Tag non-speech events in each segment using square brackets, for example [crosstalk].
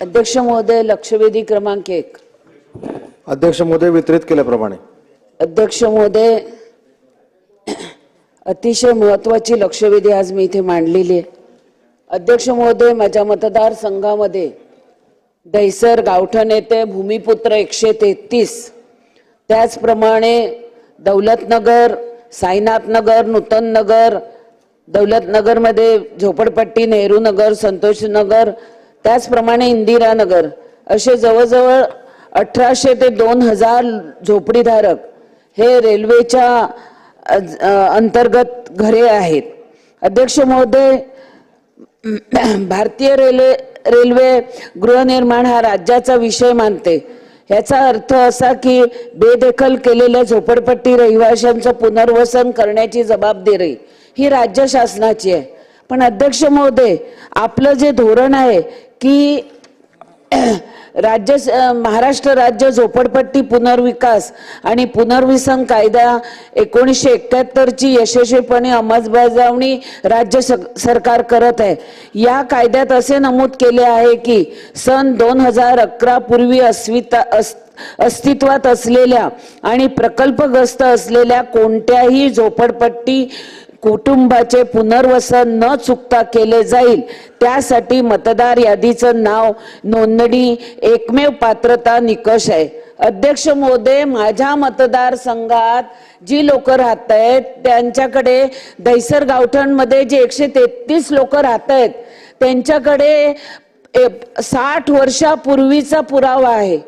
अध्यक्ष महोदय लक्षवेधी क्रमांक एक. अध्यक्ष महोदय वितरित केल्याप्रमाणे. अध्यक्ष महोदय अतिशय महत्वाची लक्षवेधी आज मी इथे मांडलेली आहे. अध्यक्ष महोदय माझ्या मतदारसंघामध्ये दहिसर गावठण येथे भूमिपुत्र एकशे तेहतीस. त्याचप्रमाणे दौलतनगर साईनाथनगर नूतननगर दौलतनगरमध्ये झोपडपट्टी नेहरू नगर संतोष नगर त्याचप्रमाणे इंदिरानगर असे जवळजवळ अठराशे ते दोन हजार झोपडीधारक हे रेल्वेच्या अंतर्गत घरे आहेत. अध्यक्ष महोदय भारतीय रेल्वे रेल्वे गृहनिर्माण हा राज्याचा विषय मानते. याचा अर्थ असा की बेदखल केलेल्या झोपडपट्टी रहिवाशांचं पुनर्वसन करण्याची जबाबदारी ही राज्य शासनाची आहे. पण अध्यक्ष महोदय आपलं जे धोरण आहे की [clears throat] राज्य महाराष्ट्र राज्य झोपडपट्टी पुनर्विकास आणि पुनर्विसन कायदा एकोणीसशे एकाहत्तरची यशस्वीपणे अंमलबजावणी राज्य स- सरकार करत आहे. या कायद्यात असे नमूद केले आहे की सन दोन हजार अकरा पूर्वी अस्विता अस अस्तित्वात असलेल्या आणि प्रकल्पग्रस्त असलेल्या कोणत्याही झोपडपट्टी कुटुंबाचे पुनर्वसन न चुकता केले जाईल. त्यासाठी मतदार यादीचं नाव नोंदणी एकमेव पात्रता निकष आहे. अध्यक्ष मोदे माझ्या मतदारसंघात जी लोक राहत आहेत त्यांच्याकडे दहिसर गावठणमध्ये जे एकशे तेहतीस लोक राहत आहेत त्यांच्याकडे साठ वर्षापूर्वीचा पुरावा आहे.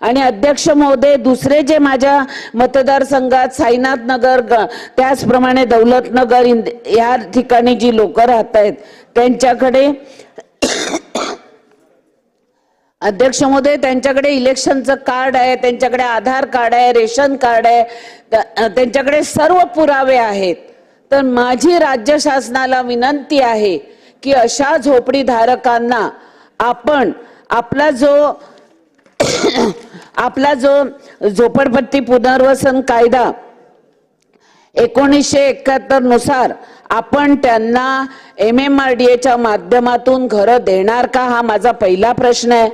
आणि अध्यक्ष महोदय दुसरे जे माझ्या मतदारसंघात साईनाथ नगर त्याचप्रमाणे दौलत नगर इंद- या ठिकाणी जी लोक राहत आहेत त्यांच्याकडे अध्यक्ष महोदय त्यांच्याकडे इलेक्शनचं कार्ड आहे त्यांच्याकडे आधार कार्ड आहे रेशन कार्ड आहे त्यांच्याकडे सर्व पुरावे आहेत. तर माझी राज्य शासनाला विनंती आहे की अशा झोपडीधारकांना आपण आपला जो आपला जो झोपडपट्टी पुनर्वसन कायदा एकोणीसशे एकाहत्तरनुसार आपण त्यांना एम एम आर डी एच्या माध्यमातून घरं देणार का हा माझा पहिला प्रश्न आहे.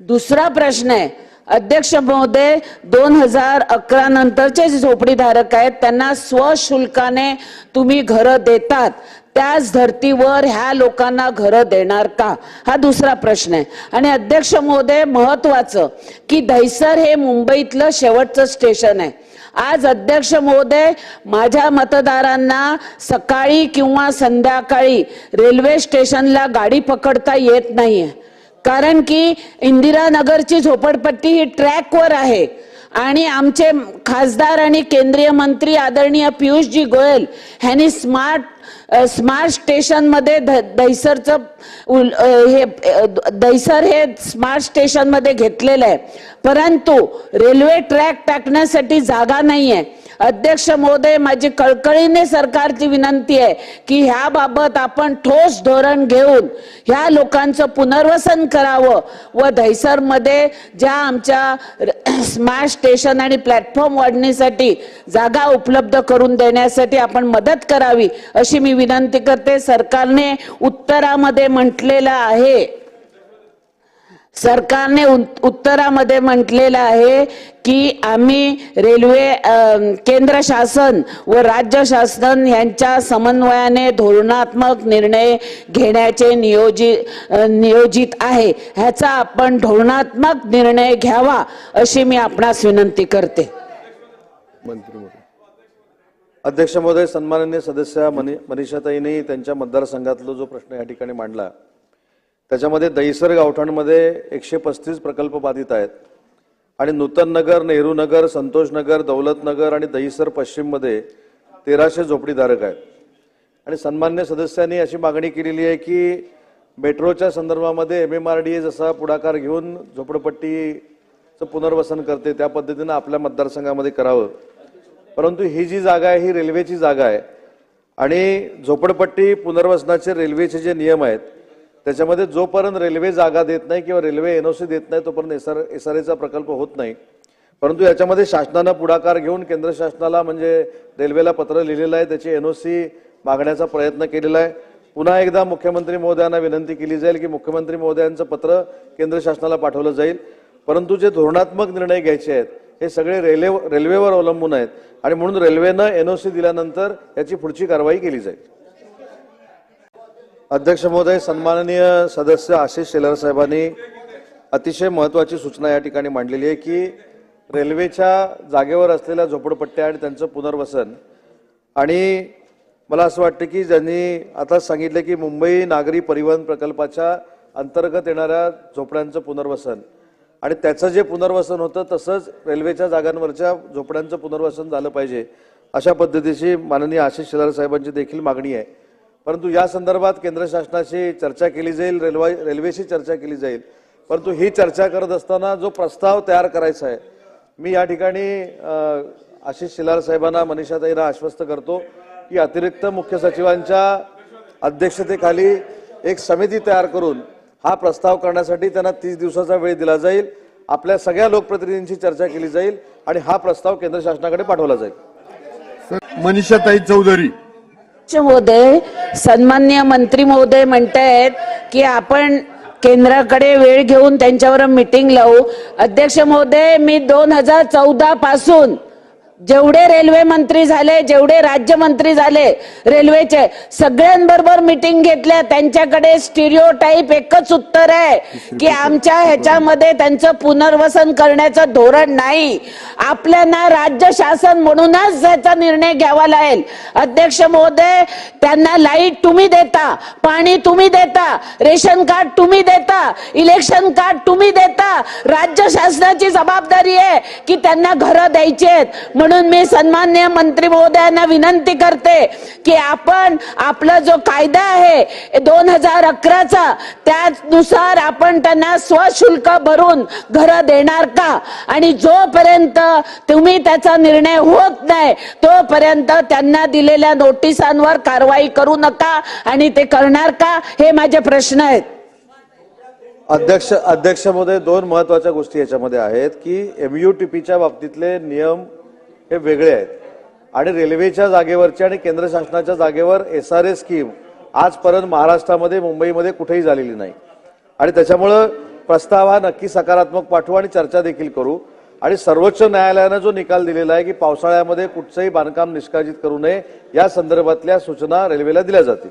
दुसरा प्रश्न आहे अध्यक्ष महोदय दोन हजार अकरा नंतरचे जे झोपडीधारक आहेत त्यांना स्वशुल्काने तुम्ही घरं देतात. त्याच धर्तीवर ह्या लोकांना घरं देणार का? हा दुसरा प्रश्न आहे. आणि अध्यक्ष महोदय महत्वाचं की दहिसर हे मुंबईतलं शेवटचं स्टेशन आहे. आज अध्यक्ष महोदय माझ्या मतदारांना सकाळी किंवा संध्याकाळी रेल्वे स्टेशनला गाडी पकडता येत नाहीये. कारण की इंदिरानगरची झोपडपट्टी ही ट्रॅकवर आहे. आणि आमचे खासदार आणि केंद्रीय मंत्री आदरणीय पियुषजी गोयल ह्यांनी स्मार्ट स्मार्ट स्टेशनमध्ये द- दहिसरचं उल- हे दहिसर हे स्मार्ट स्टेशनमध्ये घेतलेलं आहे. परंतु रेल्वे ट्रॅक टाकण्यासाठी जागा नाही आहे अध्यक्ष महोदय माझी कळकळीने सरकारची विनंती आहे की ह्याबाबत आपण ठोस धोरण घेऊन ह्या लोकांचं पुनर्वसन करावं व दहिसरमध्ये ज्या आमच्या [clears throat] स्मार्ट स्टेशन आणि प्लॅटफॉर्म वाढणीसाठी जागा उपलब्ध करून देण्यासाठी आपण मदत करावी अशी मी विनंती करते. सरकारने उत्तरामध्ये म्हटलेलं आहे. सरकारने उत- उत्तरामध्ये म्हटलेलं आहे की आम्ही रेल्वे केंद्र शासन व राज्य शासन यांच्या समन्वयाने धोरणात्मक निर्णय घेण्याचे नियोजित नियोजित आहे. ह्याचा आपण धोरणात्मक निर्णय घ्यावा अशी मी आपणास विनंती करते. मंत्री महोदय. अध्यक्ष महोदय सन्माननीय सदस्य मनी मनीषाताईंनी त्यांच्या मतदारसंघातला जो प्रश्न या ठिकाणी मांडला त्याच्यामध्ये दहिसर गावठाणमध्ये एकशे पस्तीस प्रकल्प बाधित आहेत. आणि नूतन नगर नेहरू नगर संतोष नगर आणि दहिसर पश्चिममध्ये तेराशे झोपडीधारक आहेत. आणि सन्मान्य सदस्यांनी अशी मागणी केलेली आहे की मेट्रोच्या संदर्भामध्ये M M R D A जसा पुढाकार घेऊन झोपडपट्टीचं पुनर्वसन करते त्या पद्धतीनं आपल्या मतदारसंघामध्ये करावं. परंतु ही जी जागा आहे ही रेल्वेची जागा आहे. आणि झोपडपट्टी पुनर्वसनाचे रेल्वेचे जे नियम आहेत त्याच्यामध्ये जोपर्यंत रेल्वे जागा देत नाही किंवा रेल्वे एनओसी देत नाही तोपर्यंत एस आर एस आर एचा प्रकल्प होत नाही. परंतु याच्यामध्ये शासनानं पुढाकार घेऊन केंद्र शासनाला म्हणजे रेल्वेला पत्र लिहिलेलं आहे त्याची एनओसी मागण्याचा प्रयत्न केलेला आहे. पुन्हा एकदा मुख्यमंत्री महोदयांना विनंती केली जाईल की मुख्यमंत्री महोदयांचं पत्र केंद्र शासनाला पाठवलं जाईल. परंतु जे धोरणात्मक निर्णय घ्यायचे आहेत हे सगळे रेल्वे रेल्वेवर अवलंबून आहेत आणि म्हणून रेल्वेनं एनओसी दिल्यानंतर याची पुढची कारवाई केली जाईल. अध्यक्ष महोदय सन्माननीय सदस्य आशिष शेलार साहेबांनी अतिशय महत्त्वाची सूचना या ठिकाणी मांडलेली आहे की रेल्वेच्या जागेवर असलेल्या झोपडपट्ट्या आणि त्यांचं पुनर्वसन आणि मला असं वाटतं की ज्यांनी आता सांगितलं की मुंबई नागरी परिवहन प्रकल्पाच्या अंतर्गत येणाऱ्या झोपड्यांचं पुनर्वसन आणि त्याचं जे पुनर्वसन होतं तसंच रेल्वेच्या जागांवरच्या झोपड्यांचं पुनर्वसन झालं पाहिजे अशा पद्धतीची माननीय आशिष शेलार साहेबांची देखील मागणी आहे. परंतु या संदर्भात केंद्र शासनाशी चर्चा केली जाईल रेल्वे रेल्वेशी चर्चा केली जाईल. परंतु ही चर्चा करत असताना जो प्रस्ताव तयार करायचा आहे मी या ठिकाणी आशिष शिलार साहेबांना मनीषाताईला आश्वस्त करतो की अतिरिक्त मुख्य सचिवांच्या अध्यक्षतेखाली एक समिती तयार करून हा प्रस्ताव करण्यासाठी त्यांना तीस दिवसाचा वेळ दिला जाईल. आपल्या सगळ्या लोकप्रतिनिधींची चर्चा केली जाईल आणि हा प्रस्ताव केंद्र शासनाकडे पाठवला जाईल. मनीषाताई चौधरी. महोदय सन्मान्य मंत्री महोदय म्हणतायत की आपण केंद्राकडे वेळ घेऊन त्यांच्यावर मीटिंग लावू. अध्यक्ष महोदय मी दोन हजार चौदा पासून जेवढे रेल्वे मंत्री झाले जेवढे राज्यमंत्री झाले रेल्वेचे सगळ्यांबरोबर मिटिंग घेतल्या. त्यांच्याकडे स्टिरिओ टाईप एकच उत्तर आहे की आमच्या ह्याच्यामध्ये त्यांचं पुनर्वसन करण्याचं धोरण नाही. आपल्याला राज्य शासन म्हणूनच त्याचा निर्णय घ्यावा लागेल. अध्यक्ष महोदय त्यांना लाइट तुम्ही देता पाणी तुम्ही देता रेशन कार्ड तुम्ही देता इलेक्शन कार्ड तुम्ही देता. राज्य शासनाची जबाबदारी आहे की त्यांना घरं द्यायची आहेत. म्हणून मी सन्मान्य मंत्री महोदयांना विनंती करते की आपण आपला जो कायदा आहे दोन हजार अकराचा त्यानुसार आपण त्यांना स्वशुल्क भरून घरं देणार का? आणि जोपर्यंत तुम्ही त्याचा निर्णय होत नाही तोपर्यंत त्यांना दिलेल्या नोटिसांवर कारवाई करू नका आणि ते करणार का? हे माझे प्रश्न आहेत. अध्यक्ष अध्यक्ष महोदय दोन महत्त्वाच्या गोष्टी याच्यामध्ये आहेत की एमयूटीपीच्या बाबतीतले नियम हे वेगळे आहेत. आणि रेल्वेच्या जागेवरचे आणि केंद्र शासनाच्या जागेवर एस आर ए स्कीम आजपर्यंत महाराष्ट्रामध्ये मुंबईमध्ये कुठेही झालेली नाही. आणि त्याच्यामुळं प्रस्ताव हा नक्की सकारात्मक पाठवू आणि चर्चा देखील करू. आणि सर्वोच्च न्यायालयानं जो निकाल दिलेला आहे की पावसाळ्यामध्ये कुठचंही बांधकाम निष्काळजित करू नये या संदर्भातल्या सूचना रेल्वेला दिल्या जातील.